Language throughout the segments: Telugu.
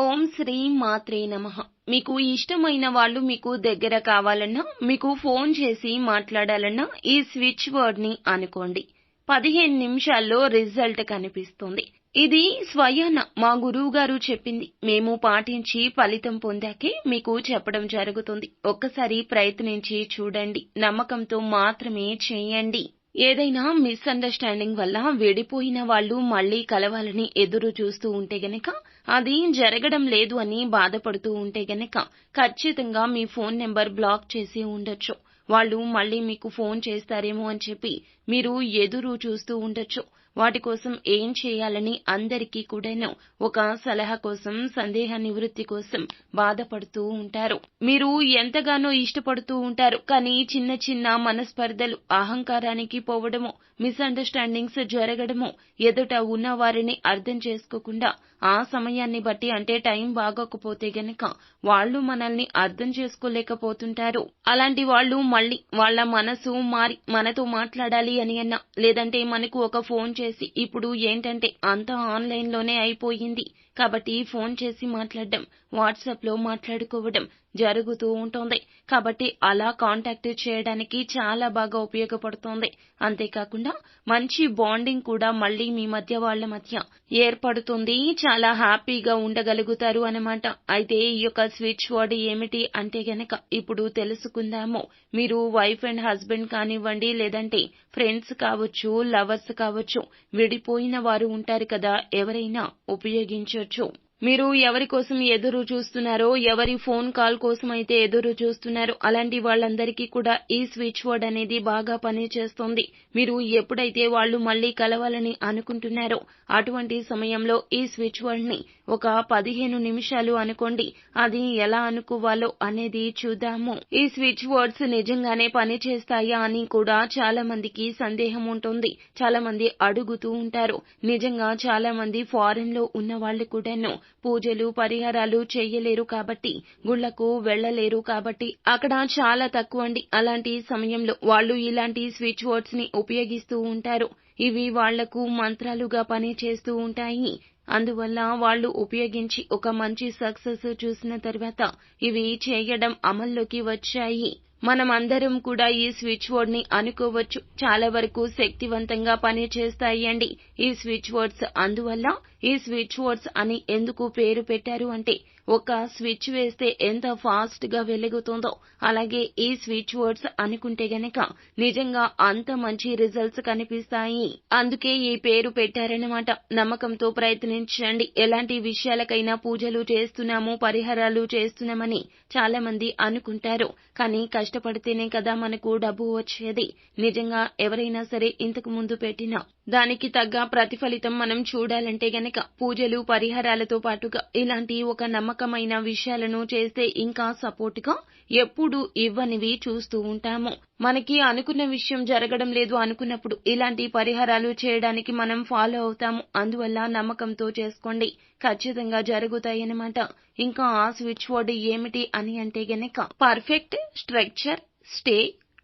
ఓం శ్రీ మాత్రే నమః. మీకు ఇష్టమైన వాళ్ళు మీకు దగ్గర కావాలన్నా మీకు ఫోన్ చేసి మాట్లాడాలన్నా ఈ స్విచ్ వర్డ్ని అనుకోండి పదిహేను నిమిషాల్లో రిజల్ట్ కనిపిస్తుంది. ఇది స్వయాన మా గురువు గారు చెప్పింది. మేము పాటించి ఫలితం పొందాకే మీకు చెప్పడం జరుగుతుంది. ఒక్కసారి ప్రయత్నించి చూడండి. నమ్మకంతో మాత్రమే చేయండి. ఏదైనా మిస్అండర్స్టాండింగ్ వల్ల విడిపోయిన వాళ్ళు మళ్ళీ కలవాలని ఎదురు చూస్తూ ఉంటే గనక అది జరగడం లేదు అని బాధపడుతూ ఉంటే గనక ఖచ్చితంగా మీ ఫోన్ నెంబర్ బ్లాక్ చేసి ఉండొచ్చు. వాళ్ళు మళ్ళీ మీకు ఫోన్ చేస్తారేమో అని చెప్పి మీరు ఎదురు చూస్తూ ఉండొచ్చు. వాటి కోసం ఏం చేయాలని అందరికీ కూడాను ఒక సలహా కోసం సందేహ నివృత్తి కోసం బాధపడుతూ ఉంటారు. మీరు ఎంతగానో ఇష్టపడుతూ ఉంటారు కానీ చిన్న చిన్న మనస్పర్ధలు అహంకారానికి పోవడము మిస్అండర్స్టాండింగ్స్ జరగడము ఎదుట ఉన్న వారిని అర్థం చేసుకోకుండా ఆ సమయాన్ని బట్టి అంటే టైం బాగోకపోతే గనక వాళ్ళు మనల్ని అర్థం చేసుకోలేకపోతుంటారు. అలాంటి వాళ్ళు మళ్ళీ వాళ్ళ మనసు మారి మనతో మాట్లాడాలి అని అన్నా లేదంటే మనకు ఒక ఫోన్ చేసి ఇప్పుడు ఏంటంటే అంతా ఆన్లైన్లోనే అయిపోయింది. కాబట్టి ఫోన్ చేసి మాట్లాడడం వాట్సాప్లో మాట్లాడుకోవడం జరుగుతూ ఉంటుంది. కాబట్టి అలా కాంటాక్ట్ చేయడానికి చాలా బాగా ఉపయోగపడుతోంది. అంతేకాకుండా మంచి బాండింగ్ కూడా మళ్ళీ మీ మధ్య వాళ్ళ మధ్య ఏర్పడుతుంది. చాలా హ్యాపీగా ఉండగలుగుతారు అన్నమాట. అయితే ఈ యొక్క స్విచ్ వర్డ్ ఏమిటి అంటే గనక ఇప్పుడు తెలుసుకుందాము. మీరు వైఫ్ అండ్ హస్బెండ్ కానివ్వండి లేదంటే ఫ్రెండ్స్ కావచ్చు లవర్స్ కావచ్చు విడిపోయిన వారు ఉంటారు కదా ఎవరైనా ఉపయోగించవచ్చు பெற்றும் మీరు ఎవరి కోసం ఎదురు చూస్తున్నారో ఎవరి ఫోన్ కాల్ కోసం అయితే ఎదురు చూస్తున్నారో అలాంటి వాళ్ళందరికీ కూడా ఈ స్విచ్ వర్డ్ అనేది బాగా పనిచేస్తుంది మీరు ఎప్పుడైతే వాళ్ళు మళ్ళీ కలవాలని అనుకుంటున్నారో అటువంటి సమయంలో ఈ స్విచ్ వర్డ్ని ఒక పదిహేను నిమిషాలు అనుకోండి. అది ఎలా అనుకోవాలో అనేది చూద్దాము. ఈ స్విచ్ వర్డ్స్ నిజంగానే పనిచేస్తాయా అని కూడా చాలా మందికి సందేహం ఉంటుంది. చాలా మంది అడుగుతూ ఉంటారు. నిజంగా చాలా మంది ఫారెన్లో ఉన్న వాళ్ళు కూడాను. పూజలు పరిహారాలు చెయ్యలేరు కాబట్టి గుళ్ళకు వెళ్ళలేరు కాబట్టి అక్కడ చాలా తక్కువ అండి అలాంటి సమయంలో వాళ్ళు ఇలాంటి స్విచ్ వర్డ్స్ని ఉపయోగిస్తూ ఉంటారు. ఇవి వాళ్ళకు మంత్రాలుగా పనిచేస్తూ ఉంటాయి. అందువల్ల వాళ్ళు ఉపయోగించి ఒక మంచి సక్సెస్ చూసిన తర్వాత ఇవి చేయడం అమల్లోకి వచ్చాయి. మనం అందరం కూడా ఈ స్విచ్ వర్డ్ని అనుకోవచ్చు. చాలా వరకు శక్తివంతంగా పనిచేస్తాయండి అండి ఈ స్విచ్ వర్డ్స్ అందువల్ల ఈ స్విచ్ వర్డ్స్ అని ఎందుకు పేరు పెట్టారు అంటే ఒక స్విచ్ వేస్తే ఎంత ఫాస్ట్గా వెలుగుతుందో అలాగే ఈ స్విచ్ వర్డ్స్ అనుకుంటే గనక నిజంగా అంత మంచి రిజల్ట్స్ కనిపిస్తాయి. అందుకే ఈ పేరు పెట్టారన్నమాట. నమ్మకంతో ప్రయత్నించండి. ఎలాంటి విషయాలకైనా పూజలు చేస్తున్నాము పరిహారాలు చేస్తున్నామని చాలా మంది అనుకుంటారు. కానీ కష్టపడితేనే కదా మనకు డబ్బు వచ్చేది. నిజంగా ఎవరైనా సరే ఇంతకు ముందు పెట్టినా దానికి తగ్గ ప్రతిఫలితం మనం చూడాలంటే గనక పూజలు పరిహారాలతో పాటుగా ఇలాంటి ఒక నమ్మకమైన విషయాలను చేస్తే ఇంకా సపోర్ట్గా ఎప్పుడు ఇవ్వనివి చూస్తూ ఉంటాము. మనకి అనుకున్న విషయం జరగడం లేదు అనుకున్నప్పుడు ఇలాంటి పరిహారాలు చేయడానికి మనం ఫాలో అవుతాము. అందువల్ల నమ్మకంతో చేసుకోండి. ఖచ్చితంగా జరుగుతాయన్నమాట. ఇంకా ఆ స్విచ్ వర్డ్ ఏమిటి అని అంటే గనక perfect structure stay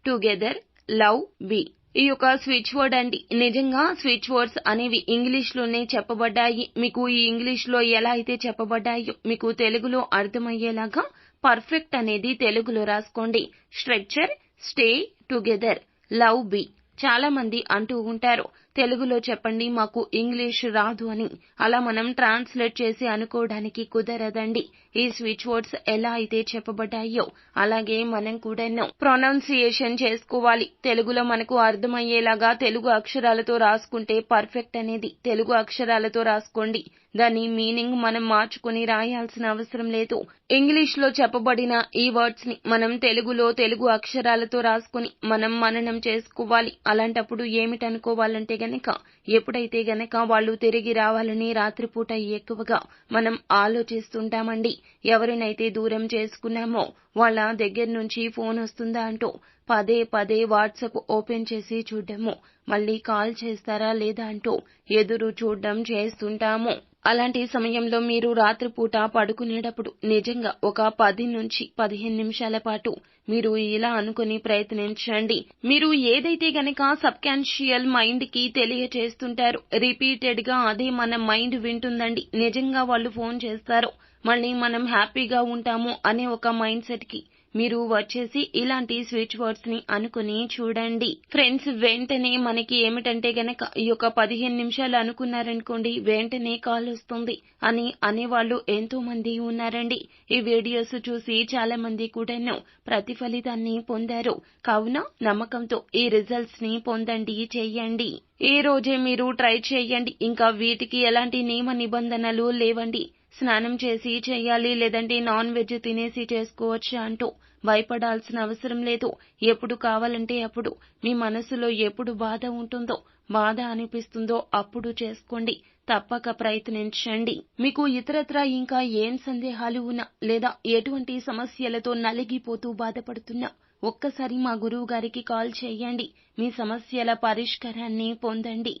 together love be ఈ యొక్క స్విచ్ వర్డ్ అండి. నిజంగా స్విచ్ వర్డ్స్ అనేవి ఇంగ్లీష్లోనే చెప్పబడ్డాయి. మీకు ఈ ఇంగ్లీష్లో ఎలా అయితే చెప్పబడ్డాయో మీకు తెలుగులో అర్థమయ్యేలాగా పర్ఫెక్ట్ అనేది తెలుగులో రాసుకోండి. Structure stay together love be చాలా మంది అంటూ ఉంటారు. తెలుగులో చెప్పండి మాకు ఇంగ్లీష్ రాదు అని. అలా మనం ట్రాన్స్లేట్ చేసి అనుకోవడానికి కుదరదండి. ఈ స్విచ్ వర్డ్స్ ఎలా అయితే చెప్పబడ్డాయో అలాగే మనం కూడా ప్రొనౌన్సియేషన్ చేసుకోవాలి. తెలుగులో మనకు అర్థమయ్యేలాగా తెలుగు అక్షరాలతో రాసుకుంటే పర్ఫెక్ట్ అనేది. తెలుగు అక్షరాలతో రాసుకోండి. దాని మీనింగ్ మనం మార్చుకుని రాయాల్సిన అవసరం లేదు. ఇంగ్లీష్లో చెప్పబడిన ఈ వర్డ్స్ని మనం తెలుగులో తెలుగు అక్షరాలతో రాసుకుని మనం మననం చేసుకోవాలి. అలాంటప్పుడు ఏమిటనుకోవాలంటే గనక ఎప్పుడైతే గనక వాళ్ళు తిరిగి రావాలని రాత్రిపూట ఎక్కువగా మనం ఆలోచిస్తుంటామండి. ఎవరినైతే దూరం చేసుకున్నామో వాళ్ళ దగ్గర నుంచి ఫోన్ వస్తుందా అంటూ పదే పదే వాట్సాప్ ఓపెన్ చేసి చూడ్డము. మళ్ళీ కాల్ చేస్తారా లేదా అంటూ ఎదురు చూడ్డం చేస్తుంటాము. అలాంటి సమయంలో మీరు రాత్రిపూట పడుకునేటప్పుడు నిజంగా ఒక పది నుంచి పదిహేను నిమిషాల పాటు మీరు ఇలా అనుకుని ప్రయత్నించండి. మీరు ఏదైతే గనక సబ్కాన్షియల్ మైండ్కి తెలియచేస్తుంటారో రిపీటెడ్గా అదే మన మైండ్ వింటుందండి. నిజంగా వాళ్ళు ఫోన్ చేస్తారు మళ్ళీ మనం హ్యాపీగా ఉంటాము అనే ఒక మైండ్ సెట్కి మీరు వచ్చేసి ఇలాంటి స్విచ్ వర్డ్స్ని అనుకుని చూడండి. ఫ్రెండ్స్ వెంటనే మనకి ఏమిటంటే గనక ఈ యొక్క పదిహేను నిమిషాలు అనుకున్నారనుకోండి వెంటనే కాల్ వస్తుంది అని అనేవాళ్ళు ఎంతో మంది ఉన్నారండి. ఈ వీడియోస్ చూసి చాలా మంది కూడాను ప్రతిఫలితాన్ని పొందారు. కావున నమ్మకంతో ఈ రిజల్ట్స్ని పొందండి చేయండి. ఈ రోజే మీరు ట్రై చేయండి. ఇంకా వీటికి ఎలాంటి నియమ నిబంధనలు లేవండి. స్నానం చేసి చేయాలి లేదంటే నాన్ వెజ్ తినేసి చేసుకోవచ్చా అంటూ భయపడాల్సిన అవసరం లేదు. ఎప్పుడు కావాలంటే అప్పుడు. మీ మనసులో ఎప్పుడు బాధ ఉంటుందో బాధ అనిపిస్తుందో అప్పుడు చేసుకోండి. తప్పక ప్రయత్నించండి. మీకు ఇతరత్రా ఇంకా ఏం సందేహాలు ఉన్నా లేదా ఎటువంటి సమస్యలతో నలిగిపోతూ బాధపడుతున్నా ఒక్కసారి మా గురువు గారికి కాల్ చేయండి. మీ సమస్యల పరిష్కారాన్ని పొందండి.